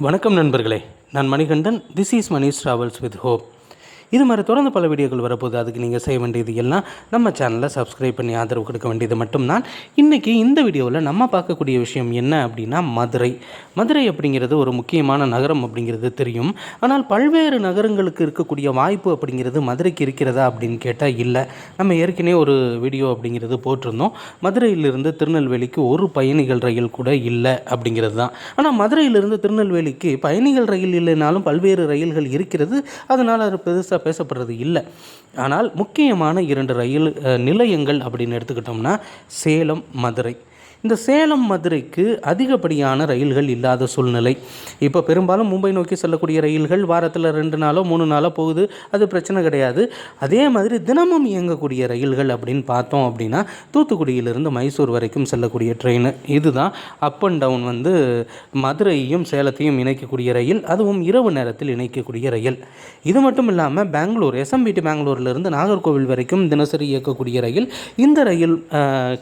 வணக்கம் நண்பர்களே. நான் Manikandan. This is Manish travels with hope இது மாதிரி தொடர்ந்து பல வீடியோக்கள் வரப்போகுது. அதுக்கு நீங்கள் செய்ய வேண்டியது எல்லாம் நம்ம சேனலை சப்ஸ்கிரைப் பண்ணி ஆதரவு கொடுக்க வேண்டியது மட்டும்தான். இன்றைக்கி இந்த வீடியோவில் நம்ம பார்க்கக்கூடிய விஷயம் என்ன அப்படின்னா மதுரை. மதுரை அப்படிங்கிறது ஒரு முக்கியமான நகரம் அப்படிங்கிறது தெரியும். ஆனால் பல்வேறு நகரங்களுக்கு இருக்கக்கூடிய வாய்ப்பு அப்படிங்கிறது மதுரைக்கு இருக்கிறதா அப்படின்னு கேட்டால் இல்லை. நம்ம ஏற்கனவே ஒரு வீடியோ அப்படிங்கிறது போட்டிருந்தோம். மதுரையிலிருந்து திருநெல்வேலிக்கு ஒரு பயணிகள் ரயில் கூட இல்லை அப்படிங்கிறது தான். ஆனால் மதுரையிலிருந்து திருநெல்வேலிக்கு பயணிகள் ரயில் இல்லைனாலும் பல்வேறு ரயில்கள் இருக்கிறது. அதனால் அது பெருசாக பேசப்படுறது இல்லை. ஆனால் முக்கியமான இரண்டு ரயில் நிலையங்கள் அப்படின்னு எடுத்துக்கிட்டோம்னா சேலம் மதுரை. இந்த சேலம் மதுரைக்கு அதிகப்படியான ரயில்கள் இல்லாத சூழ்நிலை. இப்போ பெரும்பாலும் மும்பை நோக்கி செல்லக்கூடிய ரயில்கள் வாரத்தில் ரெண்டு நாளோ மூணு நாளோ போகுது. அது பிரச்சனை கிடையாது. அதே மாதிரி தினமும் இயங்கக்கூடிய ரயில்கள் அப்படின்னு பார்த்தோம் அப்படின்னா தூத்துக்குடியிலிருந்து மைசூர் வரைக்கும் செல்லக்கூடிய ட்ரெயின் இதுதான் அப் அண்ட் டவுன் வந்து மதுரையையும் சேலத்தையும் இணைக்கக்கூடிய ரயில் அதுவும் இரவு நேரத்தில் இணைக்கக்கூடிய ரயில். இது மட்டும் இல்லாமல் பெங்களூர் எஸ்எம்பிடி பெங்களூர்லேருந்து நாகர்கோவில் வரைக்கும் தினசரி இயக்கக்கூடிய ரயில். இந்த ரயில்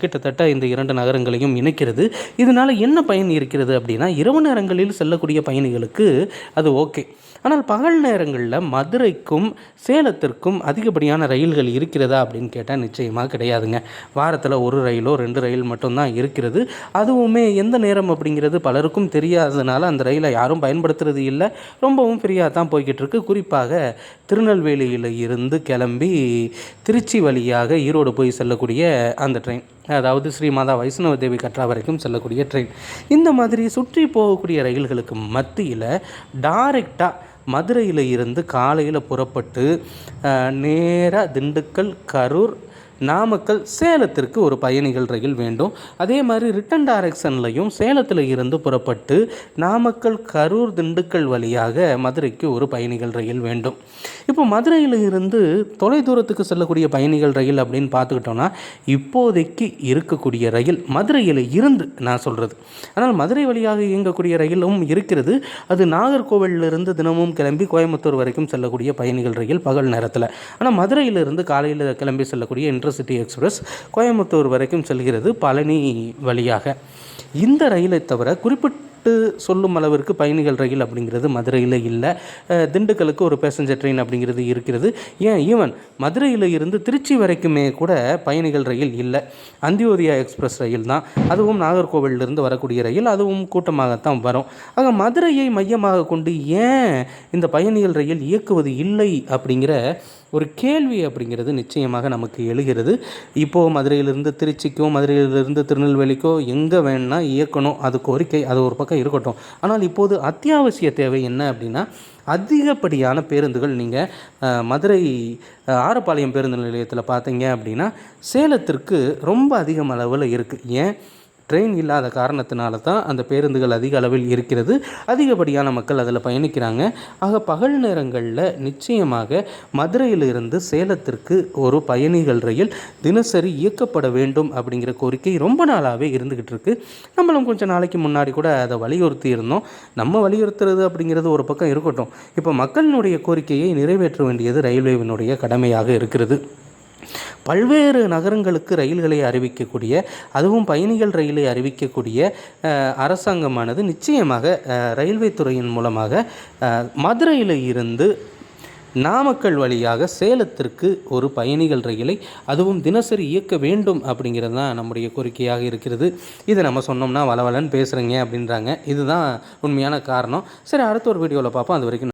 கிட்டத்தட்ட இந்த இரண்டு நகரங்களையும் இணைக்கிறது. இதனால் என்ன பயன் இருக்கிறது அப்படின்னா இரவு நேரங்களில் செல்லக்கூடிய பயணிகளுக்கு அது ஓகே. ஆனால் பகல் நேரங்களில் மதுரைக்கும் சேலத்திற்கும் அதிகப்படியான ரயில்கள் இருக்கிறதா அப்படின்னு கேட்டால் நிச்சயமாக கிடையாதுங்க. வாரத்தில் ஒரு ரயிலோ ரெண்டு ரயில் மட்டும்தான் இருக்கிறது. அதுவுமே எந்த நேரம் அப்படிங்கிறது பலருக்கும் தெரியாததுனால அந்த ரயிலை யாரும் பயன்படுத்துறது இல்லை. ரொம்பவும் ஃப்ரீயாக தான் போய்கிட்டு இருக்கு. குறிப்பாக திருநெல்வேலியில் இருந்து கிளம்பி திருச்சி வழியாக ஈரோடு போய் செல்லக்கூடிய அந்த ட்ரெயின். அதாவது ஸ்ரீமாதா வைஷ்ணவ தேவி கட்ரா வரைக்கும் செல்லக்கூடிய ட்ரெயின் இந்த மாதிரி சுற்றி போகக்கூடிய ரயில்களுக்கு மத்தியில் டைரெக்டாக மதுரையில் இருந்து காலையில் புறப்பட்டு நேராக திண்டுக்கல் கரூர் நாமக்கல் சேலத்திற்கு ஒரு பயணிகள் ரயில் வேண்டும். அதே மாதிரி ரிட்டன் டைரக்ஷன்லையும் சேலத்தில் இருந்து புறப்பட்டு நாமக்கல் கரூர் திண்டுக்கல் வழியாக மதுரைக்கு ஒரு பயணிகள் ரயில் வேண்டும். இப்போ மதுரையில் இருந்து தொலைதூரத்துக்கு செல்லக்கூடிய பயணிகள் ரயில் அப்படின்னு பார்த்துக்கிட்டோம்னா இப்போதைக்கு இருக்கக்கூடிய ரயில் மதுரையில் இருந்து நான் சொல்கிறது ஆனால் மதுரை வழியாக இயங்கக்கூடிய ரயிலும் இருக்கிறது. அது நாகர்கோவிலிருந்து தினமும் கிளம்பி கோயம்புத்தூர் வரைக்கும் செல்லக்கூடிய பயணிகள் ரயில் பகல் நேரத்தில். ஆனால் மதுரையிலிருந்து காலையில் கிளம்பி செல்லக்கூடிய இன்டர்சிட்டி எக்ஸ்பிரஸ் கோயம்புத்தூர் வரைக்கும் செல்கிறது பழனி வழியாக. இந்த ரயிலை தவிர குறிப்பிட்டு சொல்லும் அளவிற்கு பயணிகள் ரயில் அப்படிங்கிறது மதுரையில் இல்லை. திண்டுக்கலுக்கு ஒரு பேசஞ்சர் ட்ரெயின் அப்படிங்கிறது இருக்கிறது. ஏன்? ஈவன் மதுரையில் இருந்து திருச்சி வரைக்குமே கூட பயணிகள் ரயில் இல்லை. அந்தியோதயா எக்ஸ்பிரஸ் ரயில் தான். அதுவும் நாகர்கோவிலிருந்து வரக்கூடிய ரயில். அதுவும் கூட்டமாகத்தான் வரும். ஆக மதுரையை மையமாக கொண்டு ஏன் இந்த பயணிகள் ரயில் இயக்குவது இல்லை அப்படிங்கிற ஒரு கேள்வி அப்படிங்கிறது நிச்சயமாக நமக்கு எழுகிறது. இப்போது மதுரையிலிருந்து திருச்சிக்கோ மதுரையிலிருந்து திருநெல்வேலிக்கோ எங்கே வேணா இயக்கணும். அது கோரிக்கை அது ஒரு பக்கம் இருக்கட்டும். ஆனால் இப்போது அத்தியாவசிய தேவை என்ன அப்படின்னா அதிகப்படியான பேருந்துகள் நீங்கள் மதுரை ஆரப்பாளையம் பேருந்து நிலையத்தில் பார்த்தீங்க அப்படின்னா சேலத்திற்கு ரொம்ப அதிகம் அளவில் இருக்குது ஏன்? ட்ரெயின் இல்லாத காரணத்தினால தான் அந்த பேருந்துகள் அதிக அளவில் இருக்கிறது. அதிகப்படியான மக்கள் அதில் பயணிக்கிறாங்க. ஆக பகல் நேரங்களில் நிச்சயமாக மதுரையிலிருந்து சேலத்திற்கு ஒரு பயணிகள் ரயில் தினசரி இயக்கப்பட வேண்டும் அப்படிங்கிற கோரிக்கை ரொம்ப நாளாகவே இருந்துக்கிட்டு இருக்கு. நம்மளும் கொஞ்சம் நாளைக்கு முன்னாடி கூட அதை வலியுறுத்தி இருந்தோம். நம்ம வலியுறுத்துறது அப்படிங்கிறது ஒரு பக்கம் இருக்கட்டும். இப்போ மக்களினுடைய கோரிக்கையை நிறைவேற்ற வேண்டியது ரயில்வேவினுடைய கடமையாக இருக்கிறது. பல்வேறு நகரங்களுக்கு ரயில்களை அறிவிக்கக்கூடிய அதுவும் பயணிகள் ரயிலை அறிவிக்கக்கூடிய அரசாங்கமானது நிச்சயமாக ரயில்வே துறையின் மூலமாக மதுரையில் இருந்து நாமக்கல் வழியாக சேலத்திற்கு ஒரு பயணிகள் ரயிலை அதுவும் தினசரி இயக்க வேண்டும் அப்படிங்கிறது தான் நம்முடைய கோரிக்கையாக இருக்கிறது. இதை நம்ம சொன்னோம்னா வளவலன்னு பேசுகிறீங்க அப்படின்றாங்க. இதுதான் உண்மையான காரணம். சரி அடுத்த ஒரு வீடியோவில் பார்ப்போம். அது வரைக்கும்